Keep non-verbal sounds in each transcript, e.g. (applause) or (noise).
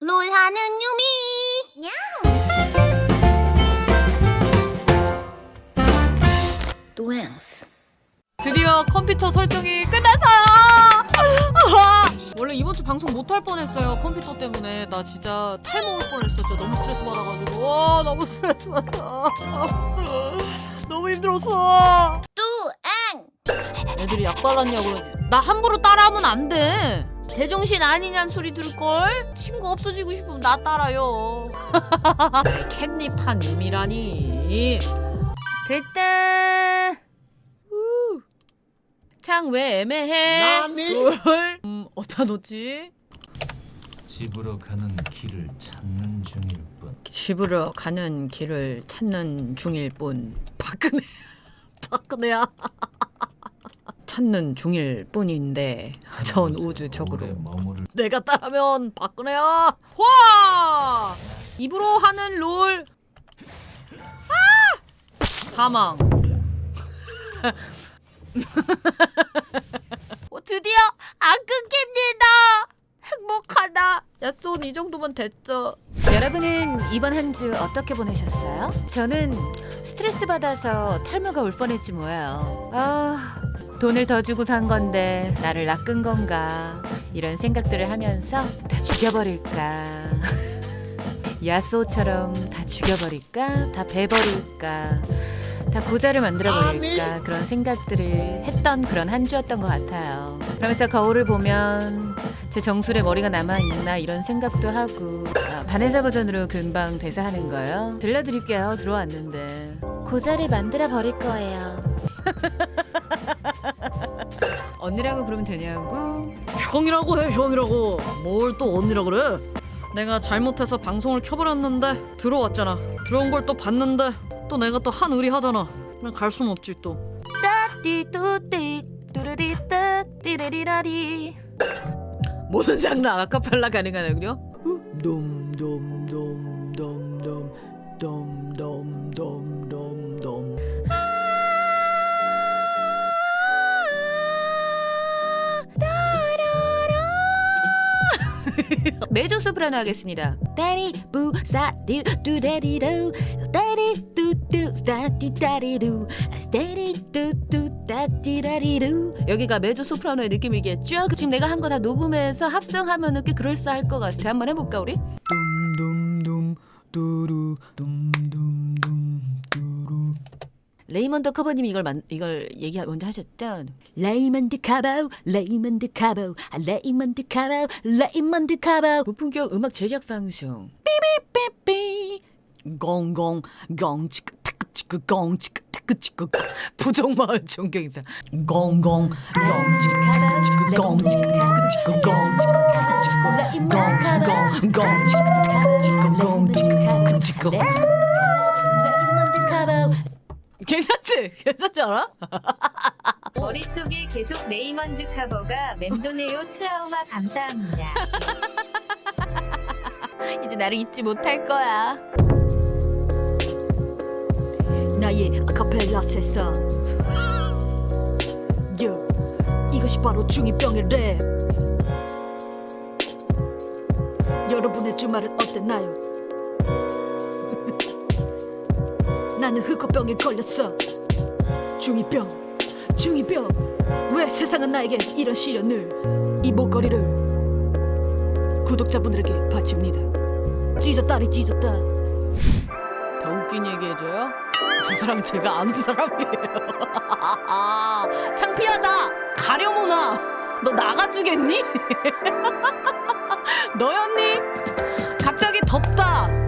롤하는 유미! 뚜앵스. 드디어 컴퓨터 설정이 끝났어요. 아, (laughs) 원래 이번 주 방송 못 할 뻔했어요. 컴퓨터 때문에 나 진짜 탈모 올 뻔했어. 진짜 너무 스트레스 받아가지고 와 너무 스트레스 받아. (laughs) 너무 힘들었어. 뚜앵. 애들이 약 발랐냐고 나 함부로 따라하면 안 돼. 제정신 아니냐는 소리 들걸? 친구 없어지고 싶으면 나 따라요. 캣닙한 유미라니. 됐다. 창 왜 애매해? 뭘? 음, 어디다 놓지? 집으로 가는 길을 찾는 중일 뿐. 집으로 가는 길을 찾는 중일 뿐. 박근혜. (laughs) 박근혜야. (laughs) 찾는 중일 뿐인데 전 우주적으로 머무를 내가 따라면 박근혜야. 화! 입으로 하는 롤. 아! 사망. (laughs) (laughs) 어, 드디어 안 끊깁니다. 행복하다. 야쏘 이 정도면 됐죠. 여러분은 이번 한 주 어떻게 보내셨어요? 저는 스트레스 받아서 탈모가 올 뻔했지 뭐예요. 아, 돈을 더 주고 산 건데 나를 낚은 건가 이런 생각들을 하면서 다 죽여버릴까 (laughs) 야쏘처럼 다 죽여버릴까 다 베버릴까 다 고자를 만들어버릴까 그런 생각들을 했던 그런 한 주였던 것 같아요. 그러면서 거울을 보면 제 정수리에 머리가 남아있나 이런 생각도 하고 아, 바네사 버전으로 금방 대사하는 거예요. 들려드릴게요. 들어왔는데 고자를 만들어 버릴 거예요. (laughs) 언니라고 부르면 되냐고? 형이라고 해 형이라고 뭘 또 언니라 그래 내가 잘못해서 방송을 켜버렸는데 들어왔잖아 들어온 걸 또 봤는데 또 내가 또 한 의리 하잖아. 그냥 갈순 없지 또. 띠뚜띠 뚜르리 따 띠르리라리 모든 장르 아카펠라 가능하군요 돔돔돔돔돔돔 메조 소프라노 하겠습니다. 따리 부사리 뚜데리루 따리 뚜뚜 스타티 따리루 스테리 뚜뚜 따티라리루 여기가 메조 소프라노의 느낌이겠죠? 지금 내가 한 거 다 녹음해서 합성하면 꽤 그럴싸할 것 같아. 한번 해볼까 우리? 둠둠둠 뚜루 둠둠둠 뚜루 레이먼드 커버님이 이걸 만, 이걸 얘기 먼저 하셨던 레이먼드 카바우 레이먼드 카바우 아, 레이먼드 카바우 레이먼드 카바우 무품격 음악 제작 방송 삐삐삐삐 꽁꽁 꽁치크 타크치크 꽁치크 타크치크 부정마을 존경사 꽁꽁 꽁치크 타크치크 꽁치크 타크치크 꽁치크 타크치크 꽁꽁 꽁치크 타크치크 꽁치크 타크치크 괜찮지? 괜찮지 않아? (laughs) 머릿속에 계속 레이먼드 카버가 맴도네요 트라우마 감사합니다. (laughs) 이제 나를 잊지 못할 거야 나의 아카펠라 세상 요 이것이 바로 중2병의 랩 여러분의 주말은 어땠나요? 나는 흑호병에 걸렸어 중2병 중2병 왜 세상은 나에게 이런 시련을 이 목걸이를 구독자분들에게 바칩니다 찢었다리 찢었다 더 웃긴 얘기 해줘요? 저 사람 제가 아는 사람이에요. (laughs) 창피하다. 가려모나. 너 나가주겠니? (laughs) 너였니? 갑자기 덥다.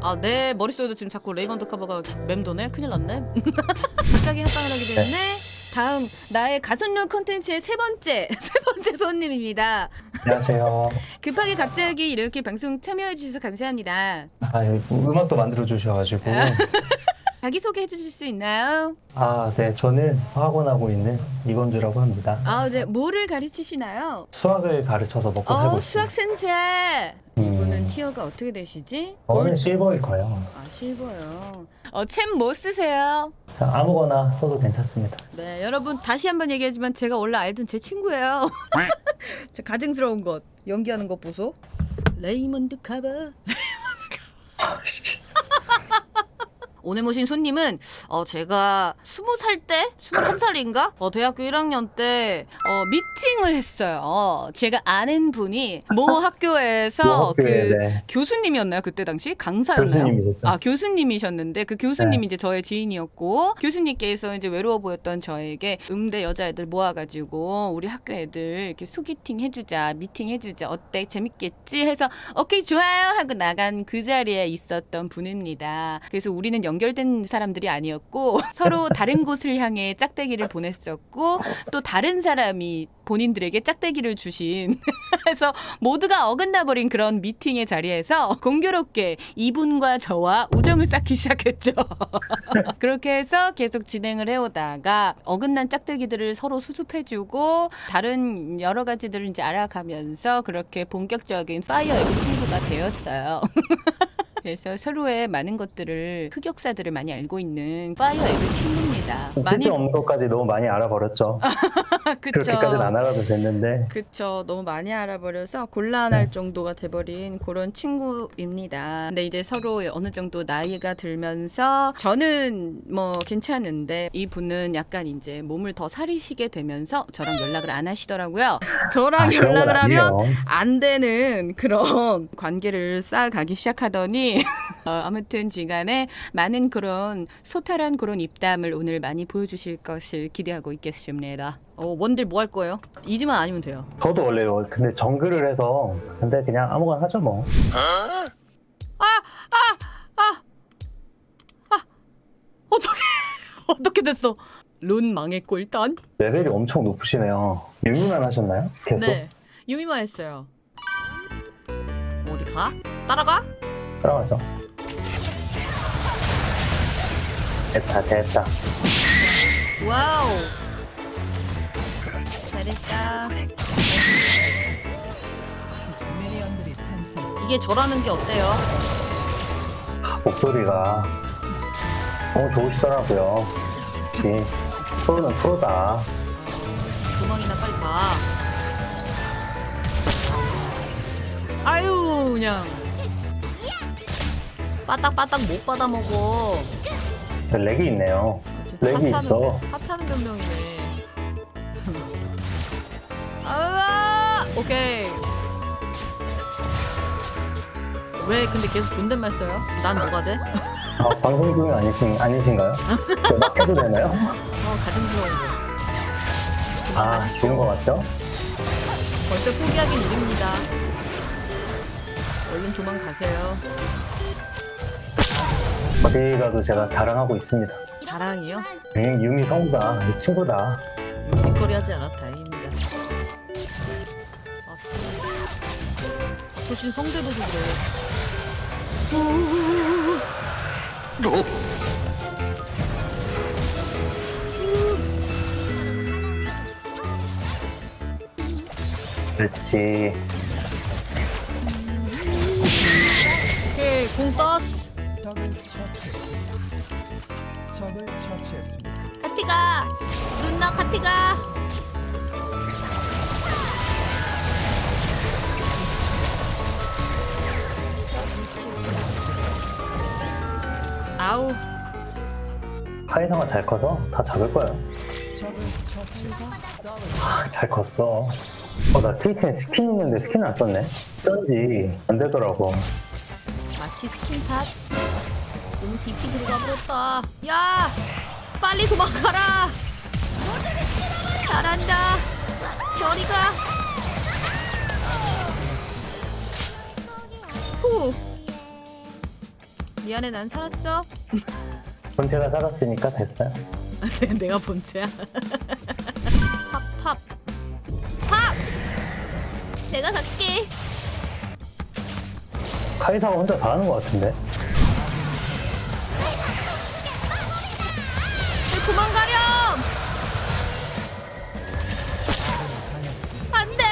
아, 내 머릿속에도 지금 자꾸 레이먼드 커버가 맴도네. 큰일 났네. (laughs) 갑자기 합방을 하게 됐네. 다음 나의 가선용 콘텐츠의 세 번째 (laughs) 세 번째 손님입니다. 안녕하세요. (laughs) 급하게 갑자기 이렇게 방송 참여해 주셔서 감사합니다. 아, 예, 음악도 만들어 주셔가지고 자기 소개 해 주실 수 있나요? 아, 네. 저는 학원하고 있는 이건주라고 합니다. 아, 네. 뭐를 가르치시나요? 수학을 가르쳐서 먹고 살고 어, 있습니다. 수학 센세. 음, 티어가 어떻게 되시지? 저는 실버일 거예요. 아, 실버요. 어, 챔 뭐 쓰세요? 아무거나 써도 괜찮습니다. 네, 여러분 다시 한번 얘기하지만 제가 원래 알던 제 친구예요. (laughs) 저 가증스러운 것 연기하는 것 보소. 레이먼드 카바. 오늘 모신 손님은 어 제가 스무 살 때, 스물한 살인가? 어 대학교 1학년 때 어 미팅을 했어요. 어, 제가 아는 분이 모 (laughs) 학교에서 뭐 학교에, 그 네. 교수님이었나요 그때 당시 강사였나요? 교수님이셨어요. 아 교수님이셨는데 그 교수님이 네. 이제 저의 지인이었고 교수님께서 이제 외로워 보였던 저에게 음대 여자애들 모아가지고 우리 학교 애들 이렇게 소개팅 해주자 미팅 해주자 어때 재밌겠지 해서 오케이 좋아요 하고 나간 그 자리에 있었던 분입니다. 그래서 우리는 연결된 사람들이 아니었고 (laughs) 서로 다른 곳을 향해 짝대기를 보냈었고 또 다른 사람이 본인들에게 짝대기를 주신 (laughs) 그래서 모두가 어긋나 버린 그런 미팅의 자리에서 공교롭게 이분과 저와 우정을 쌓기 시작했죠. (laughs) 그렇게 해서 계속 진행을 해오다가 어긋난 짝대기들을 서로 수습해주고 다른 여러 가지들을 이제 알아가면서 그렇게 본격적인 파이어 앱 친구가 되었어요. 그래서 서로의 많은 것들을 흑역사들을 많이 알고 있는 파이어 앱의 친구입니다. 쓸데없는 것까지 너무 많이 알아버렸죠. (laughs) 그렇게까지는 안 알아도 됐는데 그쵸. 너무 많이 알아버려서 곤란할 정도가 돼버린 그런 친구입니다. 근데 이제 서로 어느 정도 나이가 들면서 저는 뭐 괜찮은데 이 분은 약간 이제 몸을 더 사리시게 되면서 저랑 연락을 안 하시더라고요. (laughs) 저랑 아, 그런 건 연락을 하면 아니에요. 안 되는 그런 (laughs) 관계를 쌓아가기 시작하더니 (laughs) 어, 아무튼 지간에 많은 그런 소탈한 그런 입담을 오늘 많이 보여주실 것을 기대하고 있겠습니다. 어, 원딜 뭐 할 거예요? 이지만 아니면 돼요. 저도 원래요. 근데 정글을 해서 근데 그냥 아무거나 하죠 뭐. 어떻게 (laughs) 어떻게 됐어? 룬 망했고 일단. 레벨이 엄청 높으시네요. 유미만 하셨나요? 계속? 네. 유미만 했어요. 어디 가? 따라가? 따라가죠. 됐다 됐다. 와우. 잘했다. 이게 저라는 게 어때요? 목소리가 너무 좋으시더라고요. 역시 프로는 프로다. 도망이나 빨리 가. 아유 그냥 빠딱빠딱 못 받아 먹어. 렉이 있네요. 렉이 있어. 하찮은 변명이네. (laughs) 아 오케이. 왜 근데 계속 존댓말 써요? 난 뭐가 돼? 아, 방송 중은 아니신 아니신가요? 저 해도 되나요? (laughs) 어 가슴스러운 거. 아. 죽은 거 맞죠? 벌써 포기하긴 이릅니다. 얼른 도망가세요. 어디 가도 제가 자랑하고 있습니다. 자랑이요? 응, 유미 성우다, 내 친구다. 뮤지컬이 하지 않아서 다행입니다. 아씨. 도신 성대도 좀 그래. 그렇지. 오케이, 공 떴어. 카티가 누나 카티가 아우. 카이사가 잘 커서 다 잡을 거야. 아, 잘 컸어. 어, 나 트위터에 스킨 있는데 스킨 안 썼네. 어쩐지 안 되더라고. 마치 스킨팟. 너무 깊이 들어가 버렸다. 야! 빨리 도망가라! 잘한다! 결이가! 후! 미안해, 난 살았어. 본체가 살았으니까 됐어요. (laughs) 내가 본체야. (laughs) 탑, 탑. 탑! 내가 갈게 카이사가 혼자 다 하는 것 같은데. 도망가렴! 안 돼!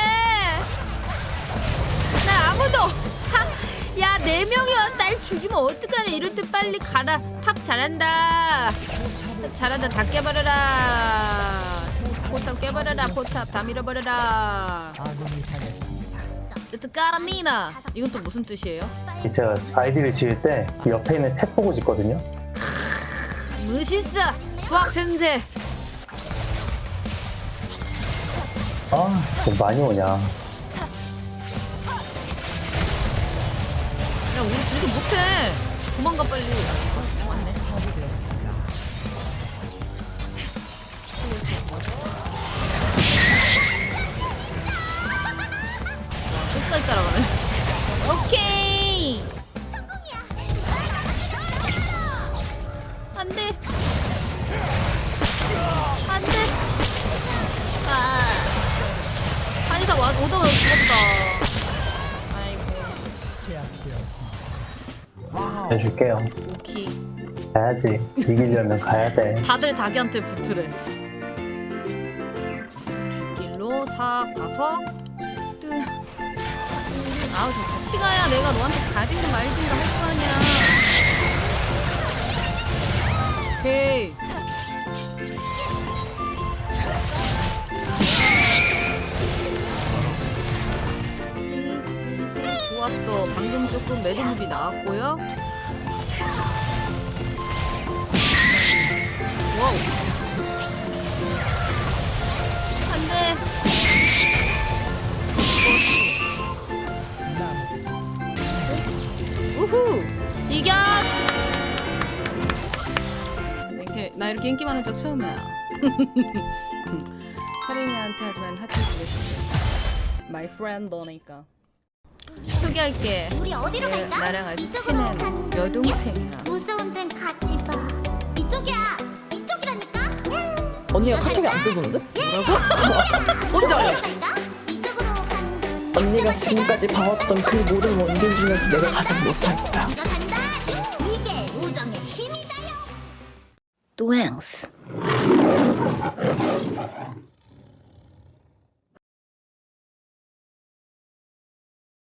나 아무도! 하! 야, 네 명이 왔다! 날 죽이면 어떡하냐. 이럴 때 빨리 가라. 탑 잘한다. 탑 잘한다. 다 깨버려라. 포탑 깨버려라. 포탑 다 밀어버려라. 까라미나. 이건 또 무슨 뜻이에요? 제가 아이디를 지을 때 그 옆에 있는 책 보고 짓거든요. 무시사. 수학 선생 아, 좀 많이 오냐. 야 우리 둘이 못해. 도망가 빨리. 끝까지 따라가네. 오케이 오자마자 죽었다 아이고 해줄게요. 오케이 가야지. 이기려면 가야 돼. 다들 자기한테 붙으래. 길로 싹 가서 뜨. 아우 저 같이 가야 내가 너한테 가든가 말든가 할 거 아니야 매듭무비 나왔고요 와우 안 돼 우후 이겼어 이렇게 나 이렇게 인기 많은 적 처음이야. (laughs) 카린이한테 하지만 하트 주겠어. My friend 너니까. 소개할게 우리 어디로 그, 갈까? 나랑 아주 친한 여동생이야 무서운 데는 같이 봐. 이쪽이야. 이쪽이라니까. 언니가 카톡이 안 뜨던데? 손절. 이쪽으로 가는 건 언니가 지금까지 봐왔던 그 모든 원딜 중에서 내가 가장. 이거 간다. 이게 우정의 힘이다요. 뚜앙스.